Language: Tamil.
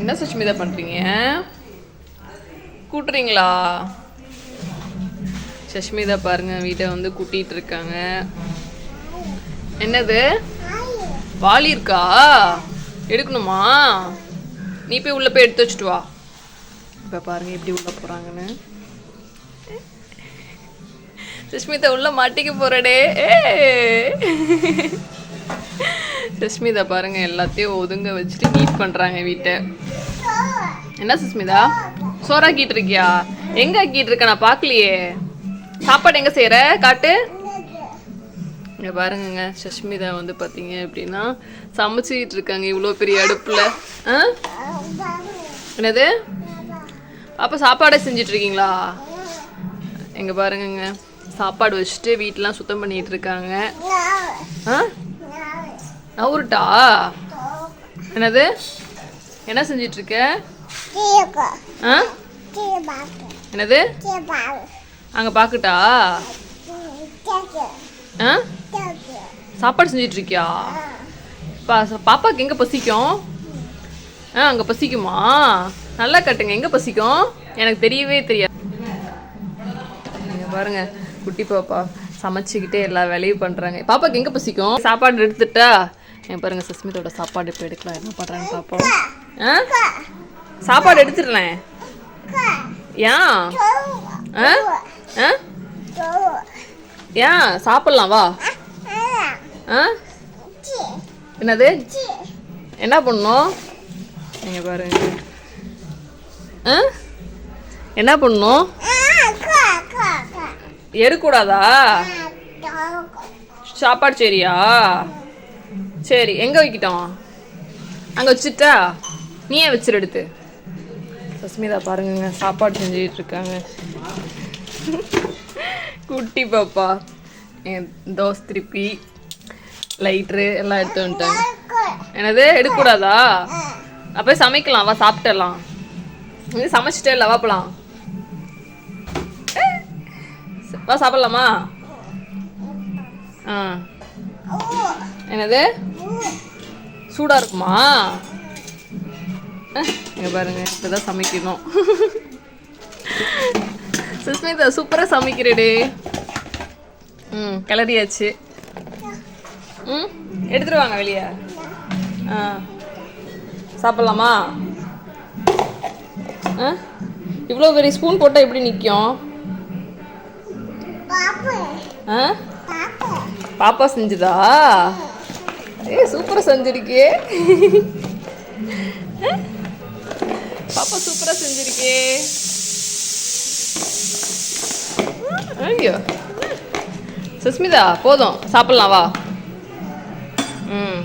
என்ன சுஷ்மிதா பண்ணுறீங்க கூட்டுறீங்களா? சஷ்மிதா பாருங்க வீட்டை வந்து கூட்டிகிட்டு இருக்காங்க. என்னது? வாளி இருக்கா? எடுக்கணுமா? நீ போய் உள்ளே போய் எடுத்து வச்சுட்டு வா. இப்போ பாருங்க எப்படி உள்ளே போகிறாங்கன்னு சுஷ்மிதா உள்ளே மாட்டிக்க போறடே. சுஷ்மிதா பாருங்க எல்லாத்தையும் ஒதுங்க வச்சுட்டு நீட் பண்றாங்க வீட்டை. என்ன சுஷ்மிதா? சோறாக்கிட்டு இருக்கியா எங்க ஆக்கிட்டு இருக்க நான் பார்க்கலையே. சாப்பாடு எங்க செய்யற? காட்டு. இங்க பாருங்கங்க சஷ்மிதா வந்து பாத்தீங்க அப்படின்னா சமைச்சிக்கிட்டு இருக்காங்க இவ்வளோ பெரிய அடுப்புல. ஆ? என்னது? அப்போ சாப்பாடே செஞ்சிட்டு இருக்கீங்களா? பாருங்கங்க சாப்பாடு வச்சுட்டு வீட்டெலாம் சுத்தம் பண்ணிட்டு இருக்காங்க. ஆ? நவுருட்டா? என்னது? என்ன செஞ்சிட்டு இருக்க என்னது? அங்க பாக்கட்டா? சாப்பாடு செஞ்சிட்டு இருக்கியா பாப்பாக்கு எங்க பசிக்கும்? ஆ அங்க பசிக்குமா? நல்லா கட்டுங்க எங்க பசிக்கும்? எனக்கு தெரியவே தெரியாது. பாருங்க குட்டி பாப்பா சமைச்சுக்கிட்டே எல்லா வேலையும் பண்றாங்க. பாப்பாக்கு எங்க பசிக்கும்? சாப்பாடு எடுத்துட்டா? என் பாருங்க சஸ்மிதோட சாப்பாடு இப்போ எடுக்கலாம். என்ன பண்ணுறான்னு பார்ப்போம் ஆ? சாப்பாடு எடுத்துடுறேன் ஏன் ஆ? ஆ? ஏன் சாப்பிடலாம் வா. ஆ? என்னது? என்ன பண்ணணும்? நீங்கள் பாருங்க. ஆ? என்ன பண்ணணும்? எடுக்கூடாதா சாப்பாடு சரியா? சரி எங்க வைக்கிட்டோம்? அங்க வச்சுட்டா நீயே வச்சிரு எடுத்து? சஸ்மிதா பாருங்கங்க சாப்பாடு செஞ்சுட்டு இருக்காங்க குட்டி பாப்பா. என் தோசை திருப்பி லைட்ரு எல்லாம் எடுத்து வந்துட்டாங்க. என்னது எடுக்கக்கூடாதா? அப்போ சமைக்கலாம் வா சாப்பிட்டுடலாம் இது சமைச்சிட்டே இல்லை வாப்பலாம் வா சாப்பிடலாமா? ஆ. என்னது? சூடா இருக்குமா? இங்க பாருங்க இப்பதான் சமைக்கணும். சுஸ்மிதா சூப்பரா சமைக்கிறேடே. ம் கிளறியாச்சு. ம் எடுத்துட்டு வாங்க வெளியே. ஆ சாப்பிட்லாமா? ஆ இவ்வளோ பெரிய ஸ்பூன் போட்டால் எப்படி நிற்கும் ஆ பாப்பா செஞ்சுதா? ஏ சூப்பரா செஞ்சிருக்கே பாப்பா சூப்பரா செஞ்சிருக்கே ஐயோ. சுஸ்மிதா போதும். சாப்பிடலாம் வா. ம்.